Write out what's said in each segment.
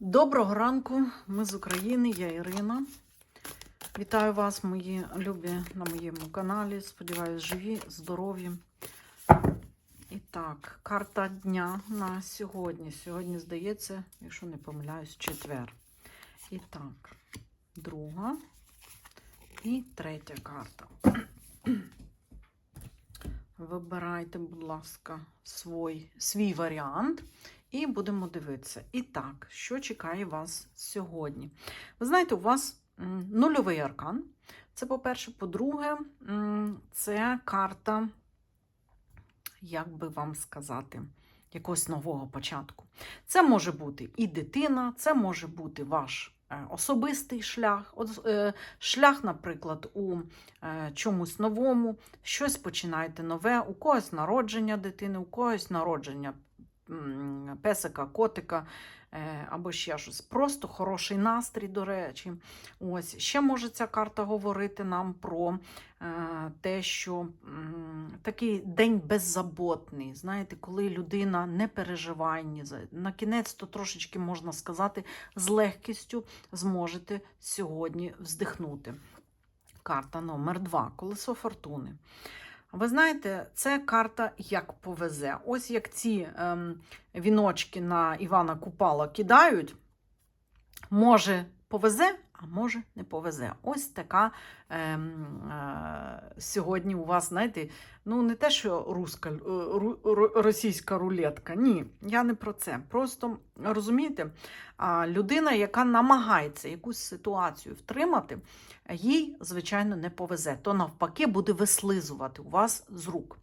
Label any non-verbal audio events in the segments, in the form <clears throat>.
Доброго ранку, ми з України, я Ірина. Вітаю вас, мої любі, на моєму каналі. Сподіваюсь, живі, здорові. І так, карта дня на сьогодні. Сьогодні, здається, якщо не помиляюсь, четвер. І так, друга і третя карта. Вибирайте, будь ласка, свій, свій варіант. І будемо дивитися. І так, що чекає вас сьогодні? Ви знаєте, у вас нульовий аркан. Це по-перше. По-друге, це карта, як би вам сказати, якогось нового початку. Це може бути і дитина, це може бути ваш особистий шлях. Е, шлях, наприклад, у е, чомусь новому, щось починаєте нове, у когось народження дитини, у когось народження песика, котика. е, або ще щось. Просто хороший настрій, до речі. Ось. Ще може ця карта говорити нам про е, те, що такий день беззаботний. Знаєте, коли людина не переживає на кінець, то трошечки можна сказати, з легкістю зможете сьогодні вздихнути. Карта номер два колесо фортуни. Ви знаєте, це карта як повезе. Ось як ці ем, віночки на Івана Купала кидають, може повезе, а може не повезе. Ось така ем, е, сьогодні у вас, знаєте, ну не те, що руска, е, ру- російська рулетка. Ні, я не про це. Просто розумієте, людина, яка намагається якусь ситуацію втримати, їй, звичайно, не повезе. То навпаки буде вислизувати у вас з рук.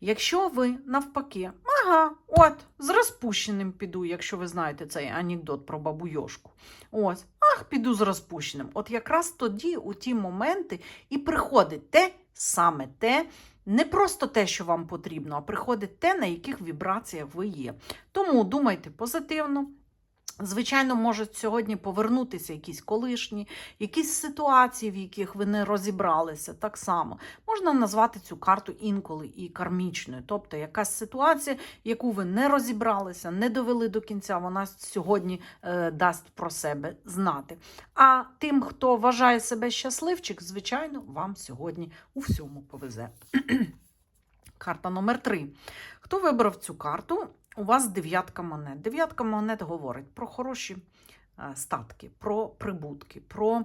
Якщо ви навпаки, ага, от, з розпущеним піду, якщо ви знаєте цей анекдот про бабу Йошку. Ось, ах, піду з розпущеним. От якраз тоді, у ті моменти, і приходить те, саме те, не просто те, що вам потрібно, а приходить те, на яких вібраціях ви є. Тому думайте позитивно. Звичайно, можуть сьогодні повернутися якісь колишні, якісь ситуації, в яких ви не розібралися. Так само можна назвати цю карту інколи і кармічною. Тобто якась ситуація, яку ви не розібралися, не довели до кінця, вона сьогодні е, дасть про себе знати. А тим, хто вважає себе щасливчик, звичайно, вам сьогодні у всьому повезе. <clears throat> Карта номер три. Хто вибрав цю карту? У вас дев'ятка монет. Дев'ятка монет говорить про хороші е, статки, про прибутки, про,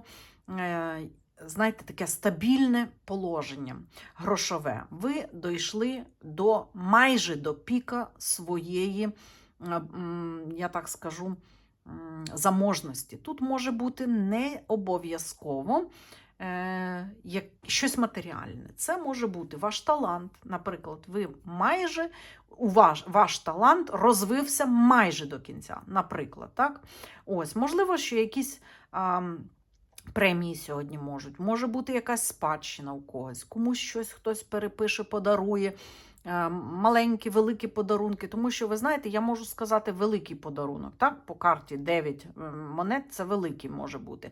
е, знаєте, таке стабільне положення грошове. Ви дійшли до майже до піка своєї, е, я так скажу, заможності. Тут може бути не обов'язково як щось матеріальне. Це може бути ваш талант. Наприклад, ви майже ваш, ваш талант розвився майже до кінця. Наприклад, так? Ось, можливо, що якісь. А, Премії сьогодні можуть. Може бути якась спадщина у когось, комусь щось хтось перепише, подарує. Е, Маленькі, великі подарунки, тому що ви знаєте, я можу сказати великий подарунок. Так, по карті 9 монет це великий може бути.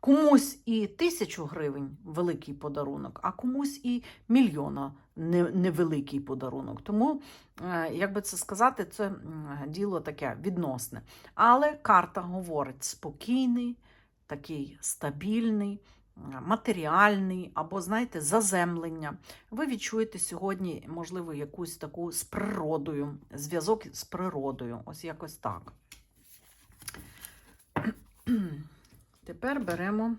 Комусь і тисячу гривень великий подарунок, а комусь і мільйона невеликий подарунок. Тому, е, як би це сказати, це діло таке відносне. Але карта говорить спокійний, такий стабільний, матеріальний або, знаєте, заземлення. Ви відчуєте сьогодні, можливо, якусь таку з природою, зв'язок з природою. Ось якось так. <clears throat> Тепер беремо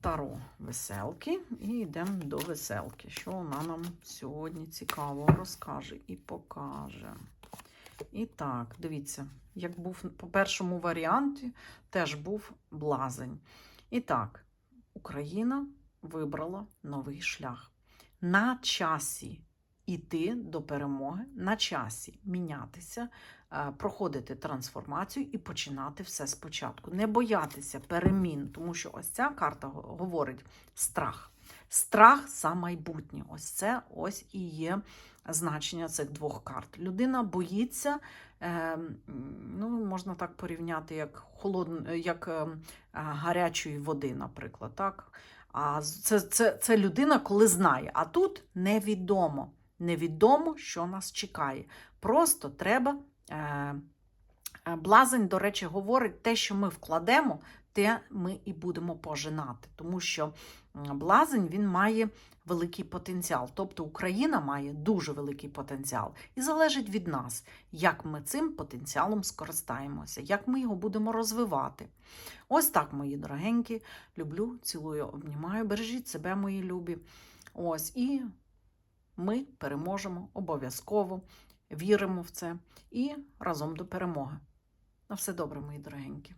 таро веселки і йдемо до веселки. Що вона нам сьогодні цікаво розкаже і покаже. І так, дивіться, як був по першому варіанті, теж був блазень. І так, Україна вибрала новий шлях. На часі іти до перемоги, на часі мінятися, е, проходити трансформацію і починати все спочатку. Не боятися перемін, тому що ось ця карта говорить страх. Страх за майбутнє. Ось це ось і є значення цих двох карт. Людина боїться, е, ну, можна так порівняти, як, холодн... як е, гарячої води, наприклад. Так? А це, це, це людина, коли знає. А тут невідомо. Невідомо, що нас чекає. Просто треба Е, Блазень, до речі, говорить, те, що ми вкладемо, те ми і будемо пожинати. Тому що блазень він має великий потенціал. Тобто Україна має дуже великий потенціал. І залежить від нас, як ми цим потенціалом скористаємося, як ми його будемо розвивати. Ось так, мої дорогенькі. Люблю, цілую, обнімаю. Бережіть себе, мої любі. Ось і ми переможемо обов'язково. Віримо в це і разом до перемоги. На все добре, мої дорогенькі.